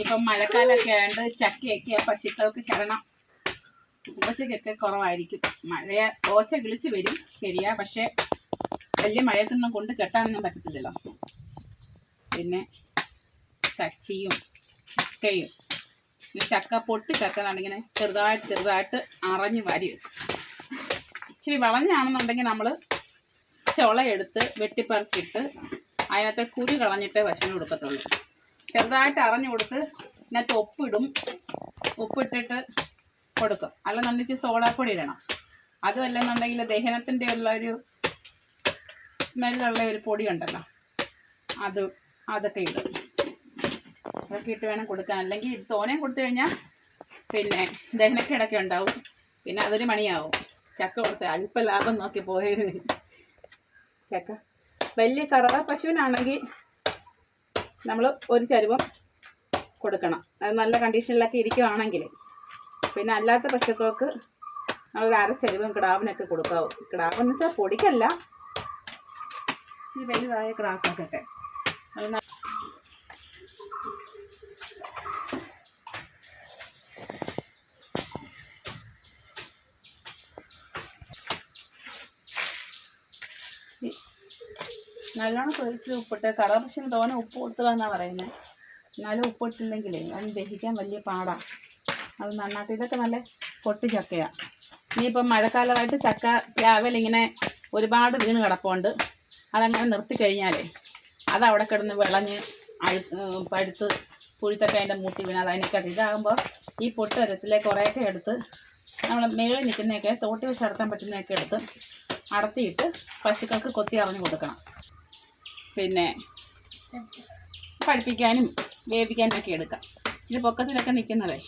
ഇപ്പം മഴക്കാലമൊക്കെ ആയതുകൊണ്ട് ചക്കയൊക്കെ പശുക്കൾക്ക് ശരണം. ഓച്ചയ്ക്കൊക്കെ കുറവായിരിക്കും. മഴയെ ഓച്ച വിളിച്ച് വരും ശരിയാ. പക്ഷെ വലിയ മഴയത്തൊന്നും കൊണ്ട് കെട്ടാനൊന്നും പറ്റത്തില്ലല്ലോ. പിന്നെ കച്ചിയും ചക്കയും. ഈ ചക്ക പൊട്ടി ചക്ക എന്നുണ്ടെങ്കിൽ ചെറുതായിട്ട് ചെറുതായിട്ട് അറഞ്ഞ് വരും ഇച്ചിരി വളഞ്ഞാണെന്നുണ്ടെങ്കിൽ നമ്മൾ ചുളയെടുത്ത് വെട്ടിപ്പറിച്ചിട്ട് അതിനകത്തെ കുരു കളഞ്ഞിട്ടേ പശുവിന് കൊടുക്കത്തുള്ളൂ. ചെറുതായിട്ട് അറഞ്ഞു കൊടുത്ത് ഇതിനകത്ത് ഉപ്പിടും. ഉപ്പിട്ടിട്ട് കൊടുക്കും. അല്ലെന്നുണ്ടെങ്കിൽ സോഡാപ്പൊടി ഇടണം. അതും അല്ലെന്നുണ്ടെങ്കിൽ ദഹനത്തിന്റെ ഉള്ള ഒരു സ്മെല്ലുള്ള ഒരു പൊടി ഉണ്ടല്ലോ. അത് അതൊക്കെ ഇടും. അതൊക്കെ ഇട്ട് വേണം കൊടുക്കാൻ. അല്ലെങ്കിൽ ഇത് തോനെയും കൊടുത്തു കഴിഞ്ഞാൽ പിന്നെ ദഹനക്കിടക്കെ ഉണ്ടാവും. പിന്നെ അതൊരു മണിയാവും. ചക്ക കൊടുത്ത് അല്പ ലാഭം നോക്കി പോയത് ചക്ക. വലിയ കറവ പശുവിനാണെങ്കിൽ നമ്മൾ ഒരു ചരുവം കൊടുക്കണം. അത് നല്ല കണ്ടീഷനിലൊക്കെ ഇരിക്കുകയാണെങ്കിൽ പിന്നെ അല്ലാത്ത പശുക്കൾക്ക് നമ്മളൊരു അര ചരുവം കിടാവിനൊക്കെ കൊടുക്കാവും. കിടാവെന്ന് വെച്ചാൽ പൊടിക്കല്ല. ഇച്ചിരി വലുതായ കിടാക്കൾക്കൊക്കെ അത് നല്ലോണം പൊരിച്ച് ഉപ്പിട്ട് കറപക്ഷന് തോനെ ഉപ്പ് കൊടുത്തതാന്നാണ് പറയുന്നത് എന്നാലും ഉപ്പിട്ടില്ലെങ്കിലേ അത് ദഹിക്കാൻ വലിയ പാടാണ് അത് നന്നാക്കി. ഇതൊക്കെ നല്ല പൊട്ടി ചക്കയാണ് ഇനിയിപ്പം മഴക്കാലമായിട്ട് ചക്ക രാവിലെ ഇങ്ങനെ ഒരുപാട് വീണ് കിടപ്പുണ്ട്. അതങ്ങനെ നിർത്തി കഴിഞ്ഞാലേ അത് അവിടെ കിടന്ന് വിളഞ്ഞ് അഴു പഴുത്ത് പുഴുത്തൊക്കെ അതിന്റെ മൂട്ടി വീണ് അത് അതിനൊക്കെ ഇതാകുമ്പോൾ ഈ പൊട്ട് തരത്തിലെ കുറേയൊക്കെ എടുത്ത് നമ്മൾ മേളിൽ നിൽക്കുന്നതൊക്കെ തോട്ടി വെച്ച് അടത്താൻ പറ്റുന്നതൊക്കെ എടുത്ത് അടത്തിയിട്ട് പശുക്കൾക്ക് കൊത്തി അറിഞ്ഞു കൊടുക്കണം. പിന്നെ പഠിപ്പിക്കാനും വേവിക്കാനും ഒക്കെ എടുക്കാം. ഇച്ചിരി പൊക്കത്തിലൊക്കെ നിൽക്കുന്നതേ.